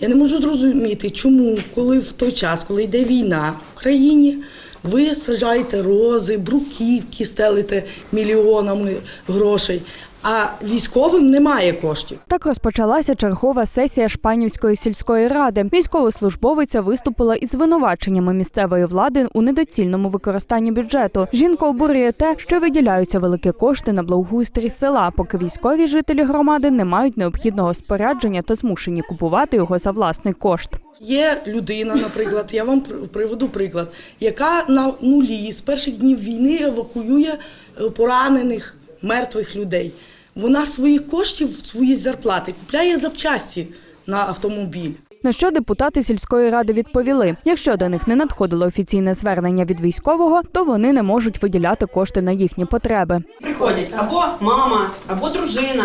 Я не можу зрозуміти, чому, коли в той час, коли йде війна в країні, ви сажаєте рози, бруківки, стелите мільйонами грошей, а військовим немає коштів. Так розпочалася чергова сесія Шпанівської сільської ради. Військовослужбовиця виступила із звинуваченнями місцевої влади у недоцільному використанні бюджету. Жінка обурює те, що виділяються великі кошти на благоустрій села, поки військові жителі громади не мають необхідного спорядження та змушені купувати його за власний кошт. Є людина, наприклад, я вам при- приведу приклад, яка на нулі з перших днів війни евакуює е, поранених, мертвих людей. Вона своїх коштів, свої зарплати купляє запчасті на автомобіль. На що депутати сільської ради відповіли: якщо до них не надходило офіційне звернення від військового, то вони не можуть виділяти кошти на їхні потреби. Приходять або мама, або дружина,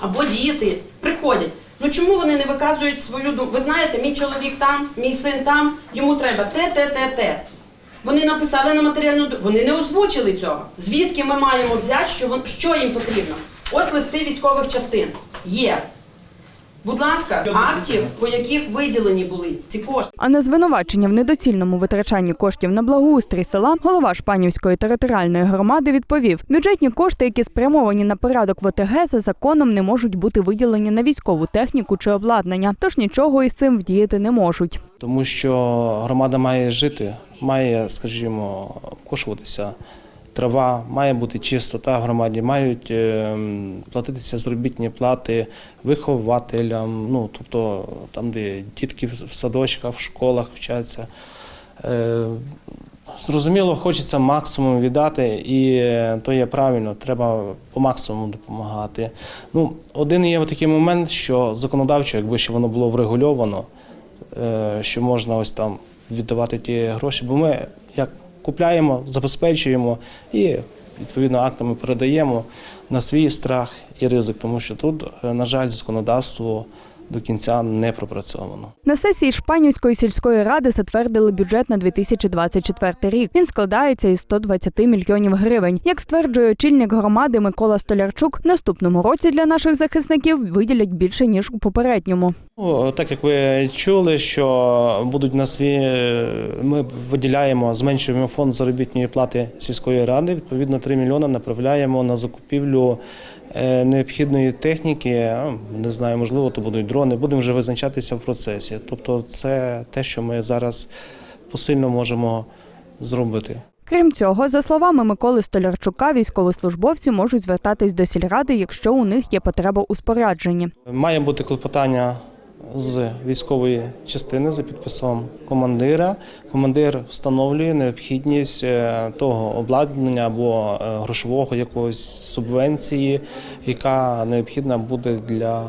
або діти. Приходять. Ну чому вони не виказують свою думку? Ви знаєте, мій чоловік там, мій син там, йому треба те, те, те, те. Вони написали на матеріальну вони не озвучили цього. Звідки ми маємо взяти, що, вон- що їм потрібно? Ось листи військових частин. Є. Будь ласка, актів, по яких виділені були ці кошти. А на звинувачення в недоцільному витрачанні коштів на благоустрій села голова Шпанівської територіальної громади відповів: бюджетні кошти, які спрямовані на порядок в ОТГ, за законом не можуть бути виділені на військову техніку чи обладнання, тож нічого із цим вдіяти не можуть. Тому що громада має жити, має, скажімо, кошуватися трава, має бути чистота громаді, мають е, платитися заробітні плати вихователям, ну тобто там, де дітки в садочках, в школах вчаться. Е, Зрозуміло, хочеться максимум віддати, і е, то є правильно, треба по максимуму допомагати. Ну, один є такий момент, що законодавчо, якби ще воно було врегульовано, що можна ось там віддавати ті гроші, бо ми як купляємо, забезпечуємо і відповідно актами передаємо на свій страх і ризик, тому що тут, е, на жаль, законодавство до кінця не пропрацьовано. На сесії Шпанівської сільської ради затвердили бюджет на 2024 рік. Він складається із 120 мільйонів гривень. Як стверджує очільник громади Микола Столярчук, наступному році для наших захисників виділять більше ніж у попередньому. Ну, так як ви чули, що будуть на свій, ми виділяємо, зменшуємо фонд заробітної плати сільської ради. Відповідно, 3 мільйони направляємо на закупівлю е, необхідної техніки. Ну, Не знаю, можливо, то будуть дрони. Будемо вже визначатися в процесі. Тобто, це те, що ми зараз посильно можемо зробити. Крім цього, за словами Миколи Столярчука, військовослужбовці можуть звертатись до сільради, якщо у них є потреба у спорядженні. Має бути клопотання з військової частини за підписом командира. Командир встановлює необхідність е, того обладнання або е, грошового якогось субвенції, яка необхідна буде для,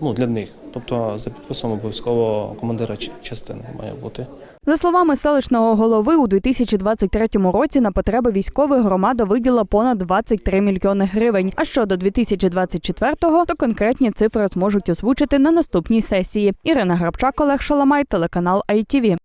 ну, для них. Тобто за підписом обов'язково командира частини має бути. За словами селищного голови, у 2023 році на потреби військових громада виділа понад 23 мільйони гривень. А щодо 2024-го, то конкретні цифри зможуть озвучити на наступній сесії. Ірина Грабчак, Олег Шаламай, телеканал ITV.